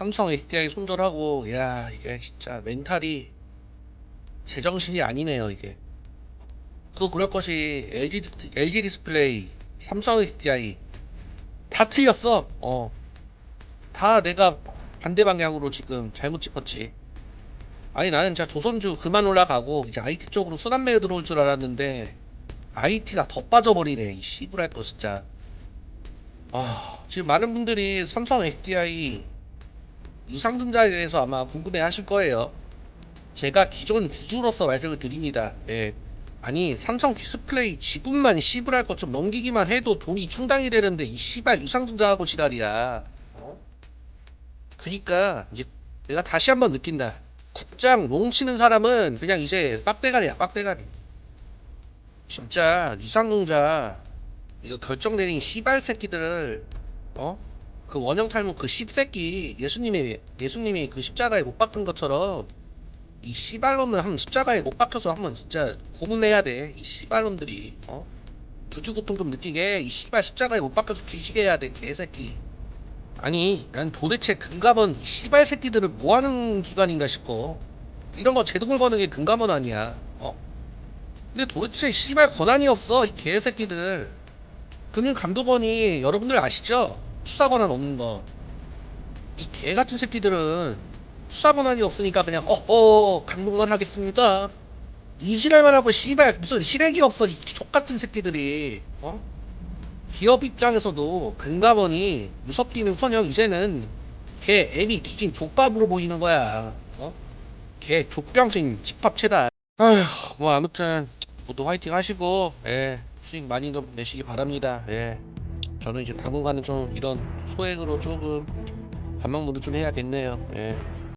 삼성 SDI 손절하고 야 이게 진짜 멘탈이 제정신이 아니네요 이게. 또 그럴 것이 LG, 디- LG 디스플레이 삼성 SDI 다 틀렸어. 어 다 내가 반대 방향으로 지금 잘못 짚었지. 아니 나는 진짜 조선주 그만 올라가고 이제 IT 쪽으로 순환매에 들어올 줄 알았는데 IT가 더 빠져버리네 이 씨부랄 거 진짜. 아 지금 많은 분들이 삼성 SDI 유상증자에 대해서 아마 궁금해 하실 거예요 제가 기존 주주로서 말씀을 드립니다 예. 아니 삼성 디스플레이 지분만 씨부랄 것좀 넘기기만 해도 돈이 충당이 되는데 이 씨발 유상증자하고 지랄이야 어? 그니까 이제 내가 다시 한번 느낀다 국장 롱치는 사람은 그냥 이제 빡대가리야 빡대가리 진짜 유상증자 이거 결정 내린 씨발 새끼들 어? 그 원형 탈모 그 씹새끼 예수님이 예수님이 그 십자가에 못 박힌 것처럼 이 씨발놈을 한번 십자가에 못 박혀서 한번 진짜 고문해야 돼 이 씨발놈들이 어? 주주 고통 좀 느끼게 이 씨발 십자가에 못 박혀서 뒤지게 해야 돼 개새끼 아니 난 도대체 금감원 이 씨발 새끼들을 뭐 하는 기관인가 싶어 이런 거 제동을 거는 게 금감원 아니야 어? 근데 도대체 씨발 권한이 없어 이 개새끼들 금융감독원이 여러분들 아시죠? 수사 권한 없는 거. 이 개 같은 새끼들은 수사 권한이 없으니까 그냥 어어 감독원 하겠습니다. 이지랄만 하고 씨발 무슨 실행이 없어 이 족 같은 새끼들이 어? 기업 입장에서도 금감원이 무섭기는 커녕 이제는 걔 애미 뒤진 족밥으로 보이는 거야 어? 걔 족병신 집합체다 아휴 뭐 아무튼 모두 화이팅 하시고 예 수익 많이 좀 내시기 바랍니다 예 저는 이제 당분간은 좀 이런 소액으로 조금 반망무도 좀 해야겠네요. 예